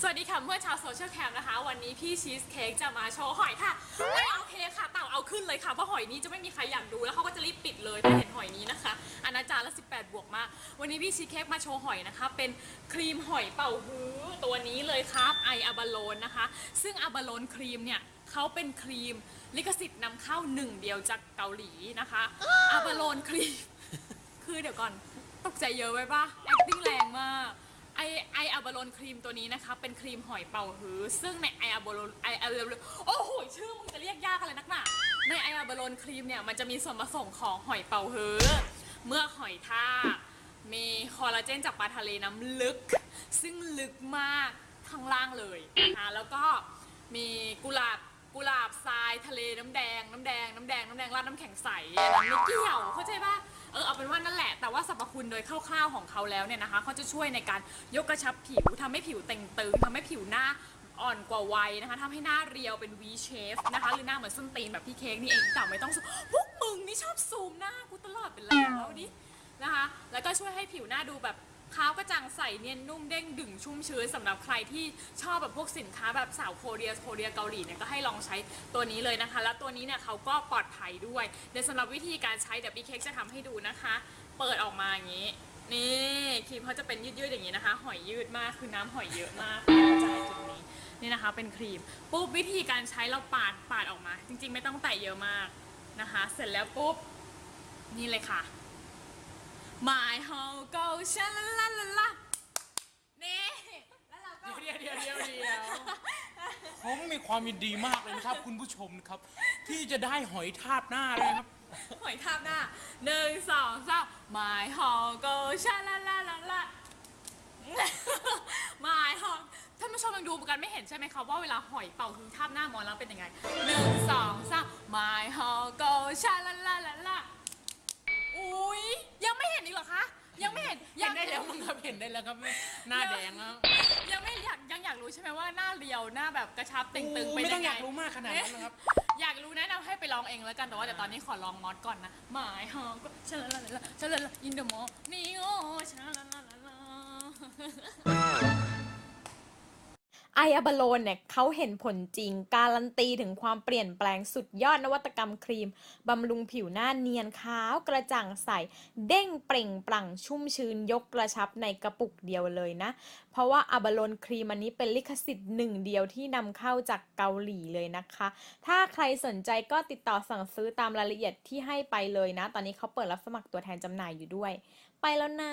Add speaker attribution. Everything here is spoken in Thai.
Speaker 1: สวัสดีค่ะเมื่อชาวโซเชียลแคมนะคะ วันนี้พี่ชีสเค้กจะมาโชว์หอยค่ะไม่โอเคค่ะเต่าเอาขึ้นเลยค่ะเพราะหอยนี้จะไม่มีใครอยากดูแล้วเขาก็จะรีบปิดเลยถ้าเห็นหอยนี้นะคะอนาจารละ 18 บวกมาก วันนี้พี่ชีสเค้กมาโชว์หอยนะคะ เป็นครีมหอยเป่าฮื้อตัวนี้เลยครับไออาบาโลนนะคะ ซึ่งอาบาโลนครีมเนี่ยเขาเป็นครีมลิขสิทธิ์นำเข้าหนึ่งเดียวจากเกาหลีนะคะอาบาโลนครีมคือเดี๋ยวก่อนตกใจเยอะไว้ปะ acting แรงมากไอ บาโลนครีมตัวนี้นะคะ เป็นครีมหอยเป่าหือ ซึ่งในไออาบาโลนไออาบาโลนโอ้โห ชื่อมึงจะเรียกยากอะไรนักหนาในไออาบาโลนครีมเนี่ย มันจะมีส่วนผสมของหอยเป่าหือ เมื่อหอยทากมีคอลลาเจนจากปลาทะเลน้ำลึก ซึ่งลึกมากข้างล่างเลยนะคะแล้วก็มีกุหลาบ กุหลาบทรายทะเลน้ำแดงน้ำแดงน้ำแดงน้ำแดงราดน้ำแข็งใสอันนั้นไม่เกี่ยวเข้าใจปะเออเอาเป็นว่านั่นแหละแต่ว่าสรรพคุณโดยคร่าวๆของเขาแล้วเนี่ยนะคะเขาจะช่วยในการยกกระชับผิวทำให้ผิวเต่งตึงทำให้ผิวหน้าอ่อนกว่าวัยนะคะทำให้หน้าเรียวเป็น V shape นะคะหรือหน้าเหมือนส้นตีนแบบพี่เค้กนี่เองแต่ไม่ต้องซูมพวกมึงนี่ชอบซูมหน้ากูตลอดเป็นแล้วดินะคะ แล้วก็ช่วยให้ผิวหน้าดูแบบ ขาวกระจ่างใสเนียนนุ่มเด้งดึงชุ่มชื้นสำหรับใครที่ชอบแบบพวกสินค้าแบบสาวโคเรียโคเรียเกาหลีเนี่ยก็ให้ลองใช้ตัวนี้เลยนะคะ แล้วตัวนี้เนี่ยเขาก็ปลอดภัยด้วยเดี๋ยวสำหรับวิธีการใช้เดี๋ยวพี่เค้กจะทำให้ดูนะคะ เปิดออกมาอย่างนี้ นี่ครีมเขาจะเป็นยืดๆอย่างนี้นะคะ หอยยืดมากคือน้ำหอยเยอะมากจะให้จุดนี้นี่นะคะ เป็นครีมปุ๊บวิธีการใช้เราปาดปาดออกมา จริง ๆ ไม่ต้องแตะเยอะมากนะคะ เสร็จแล้วปุ๊บนี่เลยค่ะ My How Go ชาลาลาลาลานี่แล้วเราก็
Speaker 2: เดี๋ยวเดี๋ยวเดี๋ยวเดี๋ยวผมมีความยินดีมากเลยนะครับ คุณผู้ชมนะครับ ที่จะได้หอยทาบหน้าเลยครับ
Speaker 1: หอยทาบหน้าหนึ่งสองสาม My How Go ชาลาลาลาลา My How ท่านผู้ชมยังดูกันไม่เห็นใช่ไหมคะว่าเวลาหอยเป่าคือทาบหน้ามอนแล้วเป็นยังไงหนึ่งสองสาม My How Go ชาลาลาลาลา ยังไม่เห็นเห็น
Speaker 2: ได้แล้วมั้งครับเห็นได้แล้วครับหน้าแดงแล้ว
Speaker 1: ยังไม่อยากยังอยากรู้ใช่ไหมว่าหน้าเรียวหน้าแบบกระชับตึงๆ
Speaker 2: โอ้
Speaker 1: เป็น
Speaker 2: ไม่ต้
Speaker 1: ยั
Speaker 2: อง
Speaker 1: ง
Speaker 2: อ
Speaker 1: ไง
Speaker 2: ยากรู้มากขนาดนั้นนะครับ
Speaker 1: อยากรู้แนะนำให้ไปลองเองแล้วกันแต่ว่าเดี๋ยวตอนนี้ขอลองมอสก่อนนะหมายฮองก็ชาลาลาลาชาลาลาอินเดอะมอนี่โอชาลาลาลาลา
Speaker 3: ไออะบาโลนเนี่ยเขาเห็นผลจริง การันตีถึงความเปลี่ยนแปลงสุดยอดนวัตกรรมครีม บำรุงผิวหน้าเนียนขาวกระจ่างใส เด้งเปล่งปลั่งชุ่มชื้นยกกระชับในกระปุกเดียวเลยนะ เพราะว่าอะบาโลนครีมอันนี้เป็นลิขสิทธิ์หนึ่งเดียวที่นำเข้าจากเกาหลีเลยนะคะ ถ้าใครสนใจก็ติดต่อสั่งซื้อตามรายละเอียดที่ให้ไปเลยนะ ตอนนี้เขาเปิดรับสมัครตัวแทนจำหน่ายอยู่ด้วย ไปแล้วนะ